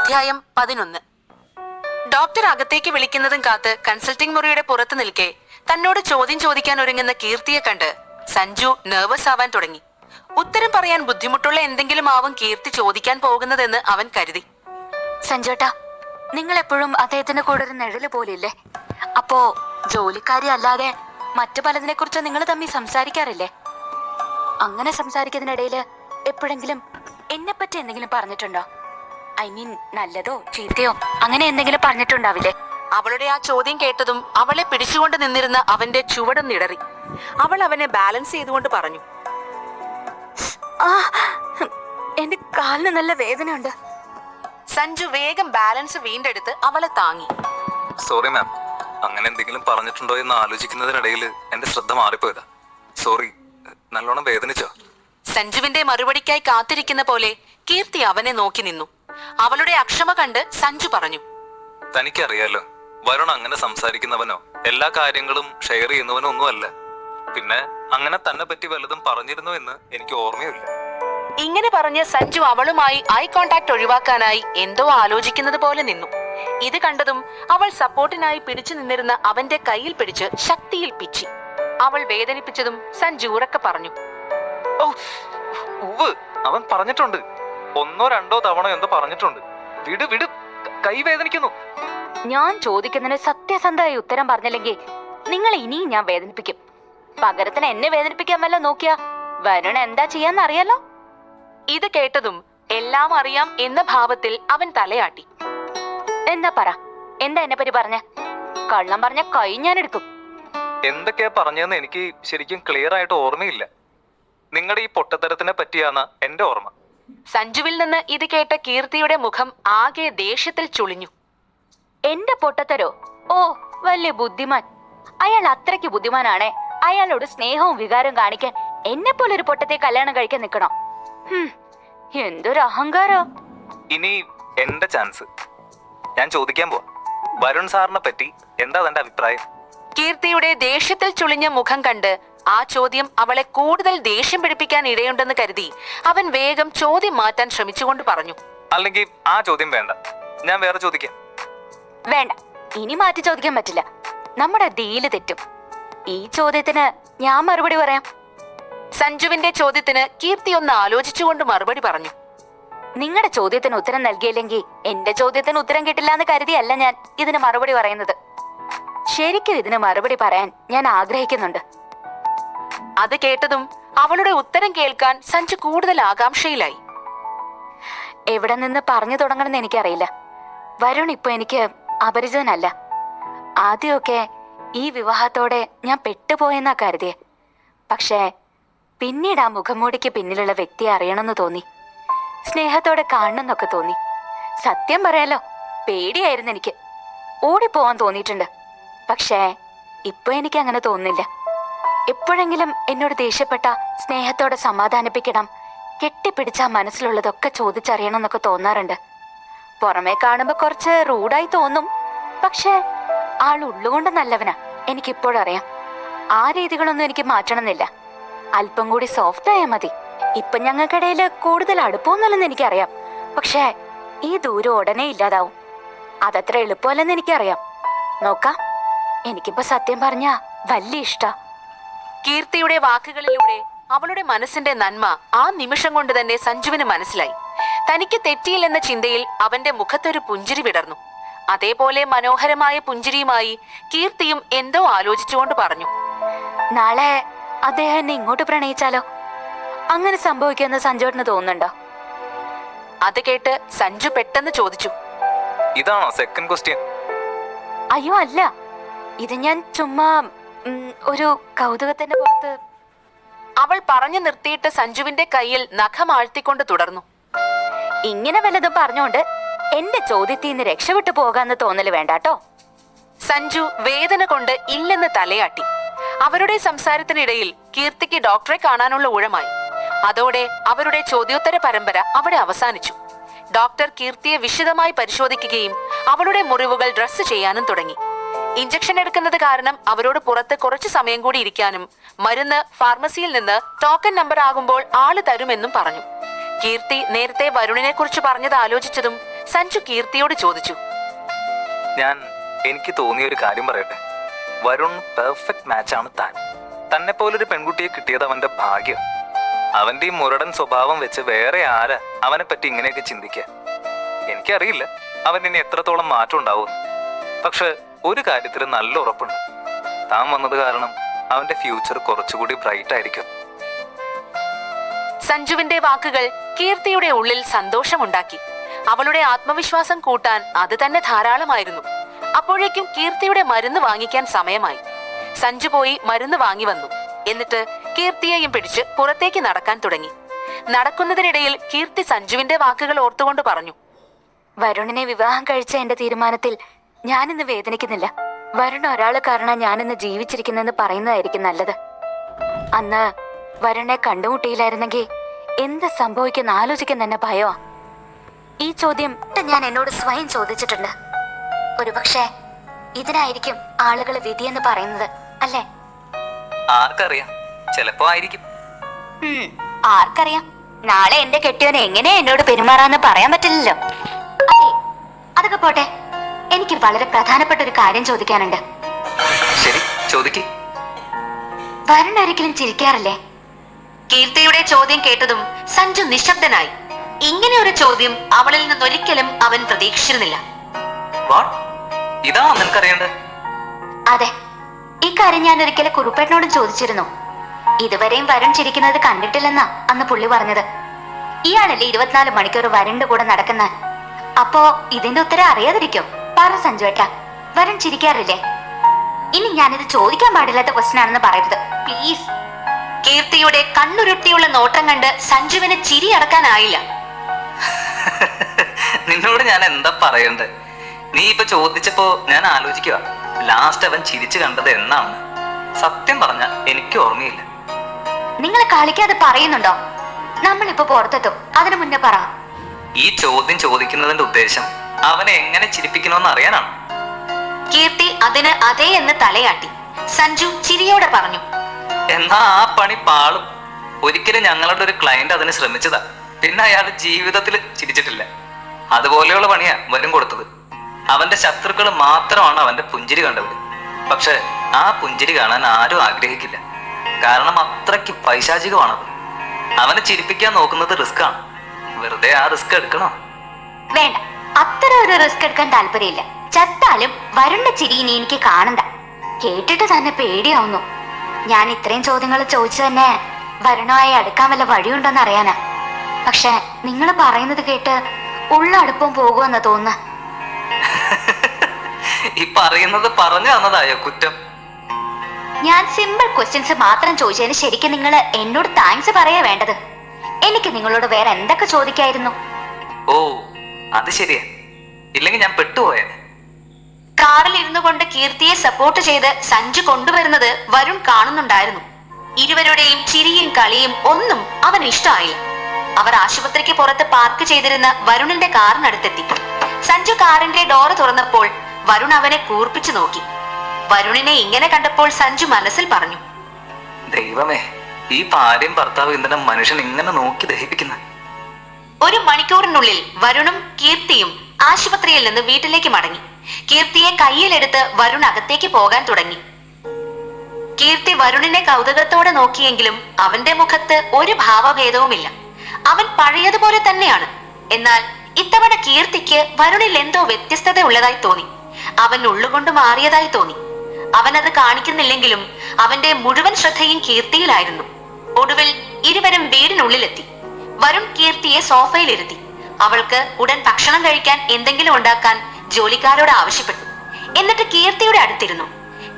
അധ്യായം പതിനൊന്ന്. ഡോക്ടർ അകത്തേക്ക് വിളിക്കുന്നതും കാത്ത് കൺസൾട്ടിംഗ് മുറിയുടെ പുറത്ത് നിൽക്കെ തന്നോട് ചോദ്യം ചോദിക്കാൻ ഒരുങ്ങുന്ന കീർത്തിയെ കണ്ട് സഞ്ജു നെർവസ് ആവാൻ തുടങ്ങി. ഉത്തരം പറയാൻ ബുദ്ധിമുട്ടുള്ള എന്തെങ്കിലും ആവും കീർത്തി ചോദിക്കാൻ പോകുന്നതെന്ന് അവൻ കരുതി. സഞ്ജോട്ടാ നിങ്ങൾ എപ്പോഴും അദ്ദേഹത്തിന്റെ കൂടെ ഒരു നിഴൽ പോലെയില്ലേ അപ്പോ ജോലിക്കാരി അല്ലാതെ മറ്റു പലതിനെ കുറിച്ച് നിങ്ങൾ തമ്മിൽ സംസാരിക്കാറില്ലേ? അങ്ങനെ സംസാരിക്കുന്നതിനിടയിൽ എപ്പോഴെങ്കിലും എന്നെ പറ്റി എന്തെങ്കിലും പറഞ്ഞിട്ടുണ്ടോ? ഐ മീൻ നല്ലതോ ചീത്തയോ? അങ്ങനെ എന്തെങ്കിലും പറഞ്ഞിട്ടുണ്ടാവില്ലേ? അവളുടെ ആ ചോദ്യം കേട്ടതും അവളെ പിടിച്ചുകൊണ്ട് നിന്നിരുന്ന അവന്റെ ചുവടം നിടറി. അവൾ അവനെ ബാലൻസ് ചെയ്തുകൊണ്ട് പറഞ്ഞു. ആ എന്റെ കാലിന് നല്ല വേദന ഉണ്ട് സഞ്ജു വേഗം ബാലൻസ് വീണ്ടെടുത്ത് അവളെ താങ്ങി. സോറി മാം അങ്ങനെ എന്തെങ്കിലും പറഞ്ഞിട്ടുണ്ടോ എന്ന് ആലോചിക്കുന്നതിനിടയിൽ എന്റെ ശ്രദ്ധ മാറിപ്പോയതാ. സോറി നല്ലോണം വേദനിച്ചോ? സഞ്ജുവിന്റെ മറുപടിക്കായി കാത്തിരിക്കുന്ന പോലെ കീർത്തി അവനെ നോക്കി നിന്നു. അവളുടെ അക്ഷമ കണ്ട് സഞ്ജു പറഞ്ഞു. തനിക്കറിയാലോ വരുൺ അങ്ങനെ സംസാരിക്കുന്നവനോ എല്ലാ കാര്യങ്ങളും ഷെയർ ചെയ്യുന്നവനോ ഒന്നുമല്ല. പിന്നെ അങ്ങനെ തന്നെ പറ്റി വലുതും പറഞ്ഞിരുന്നു എന്ന് എനിക്ക് ഓർമ്മയില്ല. ഇങ്ങനെ പറഞ്ഞ സഞ്ജു അവളുമായി ഐ കോണ്ടാക്ട് ഒഴിവാക്കാനായി എന്തോ ആലോചിക്കുന്നത് പോലെ നിന്നു. ഇത് കണ്ടതും അവൾ സപ്പോർട്ടിനായി പിടിച്ചു നിന്നിരുന്ന അവന്റെ കയ്യിൽ പിടിച്ച് ശക്തിയിൽ പിച്ചി. അവൾ വേദനിപ്പിച്ചതും സഞ്ജു ഉറക്കെ പറഞ്ഞു. അവൻ പറഞ്ഞിട്ടുണ്ട്. ഒന്നോ രണ്ടോ തവണ എന്തോ പറഞ്ഞിട്ടുണ്ട്. വിട് വിട് കൈവേദനിക്കുന്നു ഞാൻ ചോദിക്കുന്നതിന് സത്യസന്ധമായി ഉത്തരം പറഞ്ഞില്ലെങ്കിൽ നിങ്ങൾ ഇനിയും ഞാൻ വേദനിപ്പിക്കും. പകരത്തിന് എന്നെ വേദനിപ്പിക്കാൻ വല്ല നോക്കിയാ. വരുൺ എന്താ ചെയ്യാന്ന് അറിയാലോ ഇത് കേട്ടതും എല്ലാം അറിയാം എന്ന ഭാവത്തിൽ അവൻ തലയാട്ടി. എന്താ പറ? എന്താ എന്നെ പറ്റി പറഞ്ഞ? കള്ളം പറഞ്ഞ കൈ ഞാൻ എടുക്കും എന്തൊക്കെയാ പറഞ്ഞതെന്ന് എനിക്ക് ശരിക്കും ക്ലിയർ ആയിട്ട് ഓർമ്മയില്ല. നിങ്ങളുടെ ഈ പൊട്ടത്തരത്തിനെ പറ്റിയാണ് എന്റെ ഓർമ്മ. സഞ്ജുവിൽ നിന്ന് ഇത് കേട്ട കീർത്തിയുടെ മുഖം ആകെ ദേഷ്യത്തിൽ ചുളിഞ്ഞു. എന്റെ പൊട്ടത്തരോ? ഓ വലിയ ബുദ്ധിമാൻ. അയാൾ അത്രയ്ക്ക് ബുദ്ധിമാനാണേ. അയാളോട് സ്നേഹവും വികാരവും കാണിക്കാൻ എന്നെ പോലെ ഒരു പൊട്ടത്തെ കല്യാണം കഴിക്കാൻ നിക്കണോ എന്തൊരു അഹങ്കാരോ. ഇനി എന്റെ ചാൻസ്. ഞാൻ ചോദിക്കാൻ പോവാ. വരുൺ സാറിനെ പറ്റി എന്താ തന്റെ അഭിപ്രായം? കീർത്തിയുടെ ദേഷ്യത്തിൽ ചുളിഞ്ഞ മുഖം കണ്ട് ആ ചോദ്യം അവളെ കൂടുതൽ ദേഷ്യം പിടിപ്പിക്കാൻ ഇടയുണ്ടെന്ന് കരുതി അവൻ വേഗം ചോദ്യം മാറ്റാൻ ശ്രമിച്ചുകൊണ്ട് പറഞ്ഞു. അല്ലെങ്കിൽ ആ ചോദ്യം വേണ്ട. ഞാൻ വേറെ ചോദിക്കാം. വേണ്ട. ഇനി മാറ്റി ചോദിക്കാൻ പറ്റില്ല. നമ്മുടെ ഡീൽ തെറ്റും. ഈ ചോദ്യത്തിന് ഞാൻ മറുപടി പറയാം. സഞ്ജുവിന്റെ ചോദ്യത്തിന് കീർത്തി ഒന്ന് ആലോചിച്ചുകൊണ്ട് മറുപടി പറഞ്ഞു. നിങ്ങളുടെ ചോദ്യത്തിന് ഉത്തരം നൽകിയില്ലെങ്കിൽ എന്റെ ചോദ്യത്തിന് ഉത്തരം കിട്ടില്ല എന്ന് കരുതിയല്ല ഞാൻ ഇതിന് മറുപടി പറയുന്നത്. ശരിക്കും ഇതിന് മറുപടി പറയാൻ ഞാൻ ആഗ്രഹിക്കുന്നുണ്ട്. അത് കേട്ടതും അവളുടെ ഉത്തരം കേൾക്കാൻ സഞ്ജു കൂടുതൽ ആകാംക്ഷയിലായി. എവിടെ നിന്ന് പറഞ്ഞു തുടങ്ങണമെന്ന് എനിക്കറിയില്ല. വരുൺ ഇപ്പൊ എനിക്ക് അപരിചിതനല്ല. ആദ്യമൊക്കെ ഈ വിവാഹത്തോടെ ഞാൻ പെട്ടുപോയെന്നാ കരുതിയെ. പക്ഷേ പിന്നീട് ആ മുഖംമൂടിക്ക് പിന്നിലുള്ള വ്യക്തിയെ അറിയണമെന്ന് തോന്നി. സ്നേഹത്തോടെ കാണണമെന്നൊക്കെ തോന്നി. സത്യം പറയാലോ പേടിയായിരുന്നു എനിക്ക്. ഓടിപ്പോവാൻ തോന്നിയിട്ടുണ്ട്. പക്ഷേ ഇപ്പൊ എനിക്ക് അങ്ങനെ തോന്നുന്നില്ല. എപ്പോഴെങ്കിലും എന്നോട് ദേഷ്യപ്പെട്ട സ്നേഹത്തോടെ സമാധാനിപ്പിക്കണം കെട്ടിപ്പിടിച്ച മനസ്സിലുള്ളതൊക്കെ ചോദിച്ചറിയണം എന്നൊക്കെ തോന്നാറുണ്ട്. പുറമേ കാണുമ്പോ കുറച്ച് റൂഡായി തോന്നും. പക്ഷേ ആൾ ഉള്ളുകൊണ്ട് നല്ലവനാ എനിക്കിപ്പോഴറിയാം. ആ രീതികളൊന്നും എനിക്ക് മാറ്റണമെന്നില്ല. അല്പം കൂടി സോഫ്റ്റ് ആയാൽ മതി. ഇപ്പൊ ഞങ്ങൾക്കിടയിൽ കൂടുതൽ അടുപ്പമൊന്നുമില്ലെന്ന് എനിക്കറിയാം. പക്ഷേ ഈ ദൂരം ഉടനെ ഇല്ലാതാവും. അതത്ര എളുപ്പമല്ലെന്ന് എനിക്കറിയാം. നോക്കാം. എനിക്കിപ്പോ സത്യം പറഞ്ഞ വലിയ ഇഷ്ടാ. കീർത്തിയുടെ വാക്കുകളിലൂടെ അവളുടെ മനസ്സിന്റെ നന്മ ആ നിമിഷം കൊണ്ട് തന്നെ സഞ്ജുവിന് മനസ്സിലായി. തനിക്ക് തെറ്റിയില്ലെന്ന ചിന്തയിൽ അവന്റെ മുഖത്തൊരു പുഞ്ചിരി വിടർന്നു. അതേപോലെ മനോഹരമായ പുഞ്ചിരിയുമായി കീർത്തിയും എന്തോ ആലോചിച്ചുകൊണ്ട് പറഞ്ഞു. നാളെ അദ്ദേഹം എന്നെ ഇങ്ങോട്ട് പ്രണയിച്ചാലോ? അങ്ങനെ സംഭവിക്കുമെന്ന് സഞ്ജുവിന് തോന്നുന്നുണ്ടോ? അത് കേട്ട് സഞ്ജു പെട്ടെന്ന് ചോദിച്ചു. ഇതാണോ സെക്കൻഡ് ക്വസ്റ്റ്യൻ അയ്യോ അല്ല. ഇത് ഞാൻ ചുമ്മാ ഒരു കൗതുകത്തിന്റെ പുറത്ത് അവൾ പറഞ്ഞു നിർത്തിയിട്ട് സഞ്ജുവിന്റെ കയ്യിൽ നഖമാഴ്ത്തിക്കൊണ്ട് തുടർന്നു. ഇങ്ങനെ വല്ലതും പറഞ്ഞോണ്ട് എന്റെ ചോദ്യത്തിൽ നിന്ന് രക്ഷപ്പെട്ടു പോകാന്ന് തോന്നൽ വേണ്ടാട്ടോ. സഞ്ജു വേദന കൊണ്ട് ഇല്ലെന്ന് തലയാട്ടി. അവരുടെ സംസാരത്തിനിടയിൽ കീർത്തിക്ക് ഡോക്ടറെ കാണാനുള്ള ഊഴമായി. അതോടെ അവരുടെ ചോദ്യോത്തര പരമ്പര അവിടെ അവസാനിച്ചു. ഡോക്ടർ കീർത്തിയെ വിശദമായി പരിശോധിക്കുകയും അവളുടെ മുറിവുകൾ ഡ്രസ്സ് ചെയ്യാനും തുടങ്ങി. ഇഞ്ചക്ഷൻ എടുക്കുന്നത് കാരണം അവരോട് പുറത്ത് കുറച്ച് സമയം കൂടി ഇരിക്കാനും മരുന്ന് ഫാർമസിയിൽ നിന്ന് ടോക്കൺ നമ്പർ ആകുമ്പോൾ ആൾ തരുമെന്നും പറഞ്ഞു. കീർത്തി നേരത്തെ വരുണിനെ കുറിച്ച് പറഞ്ഞത് ആലോചിച്ചതും സഞ്ജു കീർത്തിയോട് ചോദിച്ചു. ഞാൻ എനിക്ക് തോന്നിയ ഒരു കാര്യം പറയട്ടെ. വരുൺ പെർഫെക്റ്റ് മാച്ച് ആണ് താൻ. തന്നെ പോലൊരു പെൺകുട്ടിയെ കിട്ടിയത് അവന്റെ ഭാഗ്യം. അവന്റെ ഈ മുരടൻ സ്വഭാവം വെച്ച് വേറെ ആരാ അവനെ പറ്റി ഇങ്ങനെയൊക്കെ ചിന്തിക്കുക എനിക്കറിയില്ല. അവൻ ഇനി എത്രത്തോളം മാറ്റം ഉണ്ടാവും പക്ഷെ ഒരു കാര്യത്തിൽ നല്ല ഉറപ്പുണ്ട്. താൻ വന്നത് കാരണം അവന്റെ ഫ്യൂച്ചർ കുറച്ചുകൂടി ബ്രൈറ്റ് ആയിരിക്കും. സഞ്ജുവിന്റെ വാക്കുകൾ കീർത്തിയുടെ ഉള്ളിൽ സന്തോഷമുണ്ടാക്കി. അവളുടെ ആത്മവിശ്വാസം കൂട്ടാൻ അത് തന്നെ ധാരാളമായിരുന്നു. അപ്പോഴേക്കും കീർത്തിയുടെ മരുന്ന് വാങ്ങിക്കാൻ സമയമായി. സഞ്ജു പോയി മരുന്ന് വാങ്ങി വന്നു. എന്നിട്ട് കീർത്തിയെയും പിടിച്ച് പുറത്തേക്ക് നടക്കാൻ തുടങ്ങി. നടക്കുന്നതിനിടയിൽ കീർത്തി സഞ്ജുവിന്റെ വാക്കുകൾ ഓർത്തുകൊണ്ട് പറഞ്ഞു വരുണിനെ വിവാഹം കഴിച്ച എന്റെ തീരുമാനത്തിൽ ഞാനിന്ന് വേദനിക്കുന്നില്ല. വരുൺ ഒരാൾ കാരണം ഞാനിന്ന് ജീവിച്ചിരിക്കുന്നെന്ന് പറയുന്നതായിരിക്കും നല്ലത്. അന്ന് വരുണെ കണ്ടുമുട്ടിയില്ലായിരുന്നെങ്കിൽ എന്ത് സംഭവിക്കുന്ന ആലോചിക്കാൻ എന്നെ ഭയോ ഈ ചോദ്യം ഞാൻ എന്നോട് സ്വയം ചോദിച്ചിട്ടുണ്ട്. ഒരുപക്ഷെ ഇതിനായിരിക്കും ആളുകൾ എന്ന് പറയുന്നത് അല്ലേ? ആർക്കറിയാം. ചിലപ്പോ ആയിരിക്കും. ആർക്കറിയാം. നാളെ എന്റെ കെട്ടിയവനെ എങ്ങനെ എന്നോട് പെരുമാറാന്ന് പറയാൻ പറ്റില്ലല്ലോ. അതെ അതൊക്കെ പോട്ടെ. എനിക്ക് വളരെ പ്രധാനപ്പെട്ട ഒരു കാര്യം ചോദിക്കാനുണ്ട്. ശരി ചോദിക്കേ. വരുൺ ഒരിക്കലും ചിരിക്കാറില്ലേ? കീർത്തിയുടെ ചോദ്യം കേട്ടതും സഞ്ജു നിശബ്ദനായി. ഇങ്ങനെ ഒരു ചോദ്യം അവളിൽ നിന്ന് ഒരിക്കലും അവൻ പ്രതീക്ഷിച്ചിരുന്നില്ല. വാട്ട് ഇതാണോ നിനക്കറിയേണ്ടത്. അതെ ഇക്കാര്യം ഞാൻ ഒരിക്കലും കുറുപ്പേട്ടനോട് ചോദിച്ചിരുന്നു. ഇതുവരെയും വരുൺ ചിരിക്കുന്നത് കണ്ടിട്ടില്ലെന്നാ അന്ന് പുള്ളി പറഞ്ഞത്. ഇയാളല്ലേ ഇരുപത്തിനാല് മണിക്കൂർ വരുണിന്റെ കൂടെ നടക്കുന്ന. അപ്പോ ഇതിന്റെ ഉത്തരം അറിയാതിരിക്കോ? പറ സഞ്ജു വരൻ ചിരിക്കാറില്ലേ? ഇനി ഞാനിത് ചോദിക്കാൻ പാടില്ലാത്ത ക്വസ്റ്റൻ ആണെന്ന് പറയരുത്. പ്ലീസ് കീർത്തിയുടെ കണ്ണുരുട്ടിയുള്ള നോട്ടം കണ്ട് സഞ്ജുവിന് ചിരി അടക്കാനായില്ല. നിന്നോട് ഞാൻ എന്താ പറയണ്ടേ? നീ ഇപ്പൊ ചോദിച്ചപ്പോ ഞാൻ ആലോചിക്കുക ലാസ്റ്റ് അവൻ ചിരിച്ചു കണ്ടത് എന്നാണ്. സത്യം പറഞ്ഞ എനിക്ക് ഓർമ്മയില്ല. നിങ്ങൾ കളിക്കാതെ പറയുന്നുണ്ടോ? നമ്മളിപ്പോ പുറത്തെത്തും. അതിനു മുന്നേ പറ. ഈ ചോദ്യം ചോദിക്കുന്നതിന്റെ ഉദ്ദേശം അവനെ എങ്ങനെ ചിരിപ്പിക്കണമെന്ന് അറിയാനാണ്. കീർത്തി അതിന് അതേ എന്ന് തലയാട്ടി. സഞ്ജു ചിരിയോടെ പറഞ്ഞു. എന്നാ ആ പണി പാളും. ഒരിക്കലും ഞങ്ങളുടെ ഒരു ക്ലയന്റ് അതിന് ശ്രമിച്ചതാ. പിന്നെ അയാൾ ജീവിതത്തിൽ ചിരിച്ചിട്ടില്ല. അതുപോലെയുള്ള പണിയാ വരും കൊടുത്തത്. അവന്റെ ശത്രുക്കൾ മാത്രമാണ് അവന്റെ പുഞ്ചിരി കണ്ടത് പക്ഷെ ആ പുഞ്ചിരി കാണാൻ ആരും ആഗ്രഹിക്കില്ല. കാരണം അത്രയ്ക്ക് പൈശാചികമാണത്. അവനെ ചിരിപ്പിക്കാൻ നോക്കുന്നത് റിസ്ക് ആണ് വെറുതെ ആ റിസ്ക് എടുക്കണോ? വേണ്ട. അത്ര ഒരു റിസ്ക് എടുക്കാൻ താല്പര്യമില്ല. ചത്താലും വരുണ്ട ചിരി ഇനി എനിക്ക് കാണണ്ട. കേട്ടിട്ട് തന്നെ പേടിയാവുന്നു. ഞാൻ ഇത്രയും ചോദ്യങ്ങൾ ചോദിച്ചു തന്നെ വരുണമായി അടുക്കാൻ വല്ല വഴിയുണ്ടോന്ന് അറിയാനാ. പക്ഷെ നിങ്ങൾ പറയുന്നത് കേട്ട് ഉള്ള അടുപ്പം പോകുമെന്ന് തോന്നുന്നു. ഈ പറയുന്നത് പറഞ്ഞു തന്നതായോ കുറ്റം? ഞാൻ സിമ്പിൾ ക്വസ്റ്റ്യൻസ് മാത്രം ചോദിച്ചതിന് ശരിക്കും നിങ്ങൾ എന്നോട് താങ്ക്സ് പറയാ വേണ്ടത്? എനിക്ക് നിങ്ങളോട് വേറെ എന്തൊക്കെ ചോദിക്കായിരുന്നു? ഓ അത് ശരിയാ. ഇല്ലെങ്കിൽ ഞാൻ പെട്ടുപോയത് കാറിൽ ഇരുന്നു കൊണ്ട് കീർത്തിയെ സപ്പോർട്ട് ചെയ്ത് സഞ്ജു കൊണ്ടുവരുന്നത് വരുൺ കാണുന്നുണ്ടായിരുന്നു. ഇരുവരുടെയും ചിരിയും കളിയും ഒന്നും അവൻ ഇഷ്ടമായില്ല. അവർ ആശുപത്രിക്ക് പുറത്ത് പാർക്ക് ചെയ്തിരുന്ന വരുണിന്റെ കാറിനടുത്തെത്തി. സഞ്ജു കാറിന്റെ ഡോറ് തുറന്നപ്പോൾ വരുൺ അവനെ കൂർപ്പിച്ചു നോക്കി. വരുണിനെ ഇങ്ങനെ കണ്ടപ്പോൾ സഞ്ജു മനസ്സിൽ പറഞ്ഞു ദൈവമേ ഈ ഭാര്യയും ഭർത്താവ് ഇന്നലെ മനുഷ്യൻ ഇങ്ങനെ നോക്കി ദഹിപ്പിക്കുന്ന. ഒരു മണിക്കൂറിനുള്ളിൽ വരുണും കീർത്തിയും ആശുപത്രിയിൽ നിന്ന് വീട്ടിലേക്ക് മടങ്ങി. കീർത്തിയെ കയ്യിലെടുത്ത് വരുൺ അകത്തേക്ക് പോകാൻ തുടങ്ങി. കീർത്തി വരുണിനെ കൗതുകത്തോടെ നോക്കിയെങ്കിലും അവന്റെ മുഖത്ത് ഒരു ഭാവഭേദവുമില്ല. അവൻ പഴയതുപോലെ തന്നെയാണ്. എന്നാൽ ഇത്തവണ കീർത്തിക്ക് വരുണിൽ എന്തോ വ്യത്യസ്തത ഉള്ളതായി തോന്നി. അവൻ ഉള്ളുകൊണ്ട് മാറിയതായി തോന്നി. അവൻ അത് കാണിക്കുന്നില്ലെങ്കിലും അവന്റെ മുഴുവൻ ശ്രദ്ധയും കീർത്തിയിലായിരുന്നു. ഒടുവിൽ ഇരുവരും വീടിനുള്ളിലെത്തി. വരുൺ കീർത്തിയെ സോഫയിലിരുത്തി. അവൾക്ക് ഉടൻ ഭക്ഷണം കഴിക്കാൻ എന്തെങ്കിലും ഉണ്ടാക്കാൻ ജോലിക്കാരോട് ആവശ്യപ്പെട്ടു. എന്നിട്ട് കീർത്തിയുടെ അടുത്തിരുന്നു.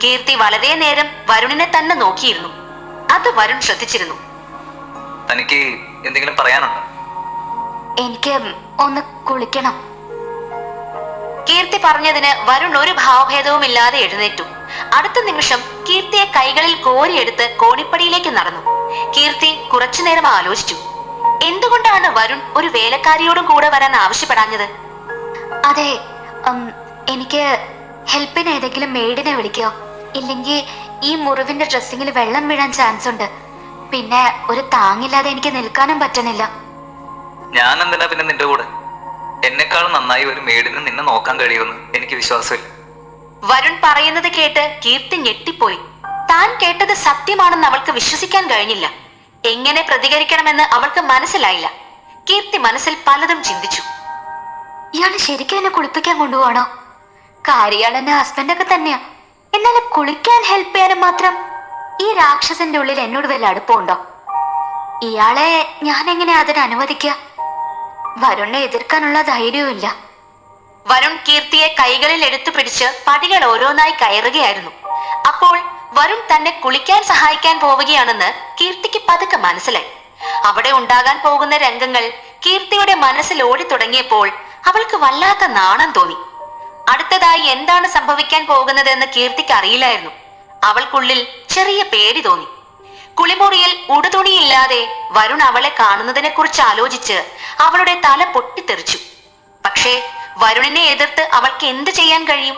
കീർത്തി വളരെ നേരം വരുണിനെ തന്നെ നോക്കിയിരുന്നു. അത് വരുൺ ശ്രദ്ധിച്ചിരുന്നു. തനിക്ക് എന്തെങ്കിലും പറയാനുണ്ടോ? എനിക്ക് ഒന്ന് കുളിക്കണം. കീർത്തി പറഞ്ഞതിന് വരുൺ ഒരു ഭാവഭേദവുമില്ലാതെ എഴുന്നേറ്റു. അടുത്ത നിമിഷം കീർത്തിയെ കൈകളിൽ കോരിയെടുത്ത് കോണിപ്പടിയിലേക്ക് നടന്നു. കീർത്തി കുറച്ചുനേരം ആലോചിച്ചു. എന്തുകൊണ്ടാണ് വരുൺ ഒരു വേലക്കാരിയോടും കൂടെ വരാൻ ആവശ്യപ്പെടാഞ്ഞത്? അതെ എനിക്ക് ഹെൽപ്പിന് ഏതെങ്കിലും മെയ്ഡിനെ വിളിക്കോ? ഇല്ലെങ്കിൽ ഈ മുറിവിന്റെ ഡ്രസ്സിങ്ങിൽ വെള്ളം വീഴാൻ ചാൻസ് ഉണ്ട് പിന്നെ ഒരു താങ്ങില്ലാതെ എനിക്ക് നിൽക്കാനും പറ്റണില്ല. ഞാൻ എന്തിനാ പിന്നെ നിന്റെ കൂടെ? എന്നെക്കാൾ നന്നായി ഒരു മേഡിന് നിന്നെ നോക്കാൻ കഴിയുമെന്ന് എനിക്ക് വിശ്വാസമില്ല. വരുൺ പറയുന്നത് കേട്ട് കീർത്തി ഞെട്ടിപ്പോയി. താൻ കേട്ടത് സത്യമാണെന്ന് അവൾക്ക് വിശ്വസിക്കാൻ കഴിഞ്ഞില്ല. എങ്ങനെ പ്രതികരിക്കണമെന്ന് അവൾക്ക് മനസ്സിലായില്ല. കീർത്തി മനസ്സിൽ പലതും ചിന്തിച്ചു. ഇയാൾ ശരിക്കും എന്നെ കുളിപ്പിക്കാൻ കൊണ്ടുപോകണോ കാര്യാൾ എന്റെ ഹസ്ബൻഡൊക്കെ തന്നെയാ. എന്നാലും കുളിക്കാൻ ഹെൽപ്പ് ചെയ്യാനും മാത്രം ഈ രാക്ഷസന്റെ ഉള്ളിൽ എന്നോട് വല്ല അടുപ്പമുണ്ടോ ഇയാളെ ഞാൻ എങ്ങനെ അതിന് അനുവദിക്കുക? വരുണിനെ എതിർക്കാനുള്ള ധൈര്യവും ഇല്ല വരുൺ കീർത്തിയെ കൈകളിൽ എടുത്തു പിടിച്ച് പടികൾ ഓരോന്നായി കയറുകയായിരുന്നു. അപ്പോൾ വരുൺ തന്നെ കുളിക്കാൻ സഹായിക്കാൻ പോവുകയാണെന്ന് കീർത്തിക്ക് പതുക്കെ മനസ്സിലായി. അവിടെ ഉണ്ടാകാൻ പോകുന്ന രംഗങ്ങൾ കീർത്തിയുടെ മനസ്സിൽ ഓടി തുടങ്ങിയപ്പോൾ അവൾക്ക് വല്ലാത്ത നാണം തോന്നി. അടുത്തതായി എന്താണ് സംഭവിക്കാൻ പോകുന്നതെന്ന് കീർത്തിക്ക് അറിയില്ലായിരുന്നു. അവൾക്കുള്ളിൽ ചെറിയ പേടി തോന്നി. കുളിമുറിയിൽ ഉടുതുണിയില്ലാതെ വരുൺ അവളെ കാണുന്നതിനെ കുറിച്ച് ആലോചിച്ച് അവളുടെ തല പൊട്ടിത്തെറിച്ചു. പക്ഷേ വരുണിനെ എതിർത്ത് അവൾക്ക് എന്ത് ചെയ്യാൻ കഴിയും?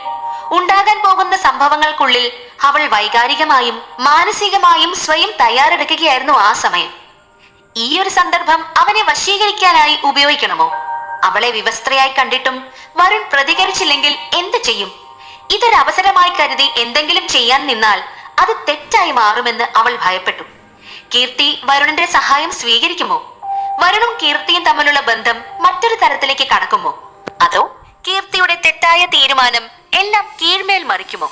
ഉണ്ടാകാൻ പോകുന്ന സംഭവങ്ങൾക്കുള്ളിൽ അവൾ വൈകാരികമായും മാനസികമായും സ്വയം തയ്യാറെടുക്കുകയായിരുന്നു ആ സമയം. ഈ ഒരു സന്ദർഭം അവനെ വശീകരിക്കാനായി ഉപയോഗിക്കണമോ? അവളെ വിവസ്ത്രയായി കണ്ടിട്ടും വരുൺ പ്രതികരിച്ചില്ലെങ്കിൽ എന്ത് ചെയ്യും? ഇതൊരവസരമായി കരുതി എന്തെങ്കിലും ചെയ്യാൻ നിന്നാൽ അത് തെറ്റായി മാറുമെന്ന് അവൾ ഭയപ്പെട്ടു. കീർത്തി വരുണന്റെ സഹായം സ്വീകരിക്കുമോ? വരുണും കീർത്തിയും തമ്മിലുള്ള ബന്ധം മറ്റൊരു തരത്തിലേക്ക് കടക്കുമോ? അതോ കീർത്തിയുടെ തെറ്റായ തീരുമാനം എല്ലാം കീഴ്മേൽ മറിക്കുമോ?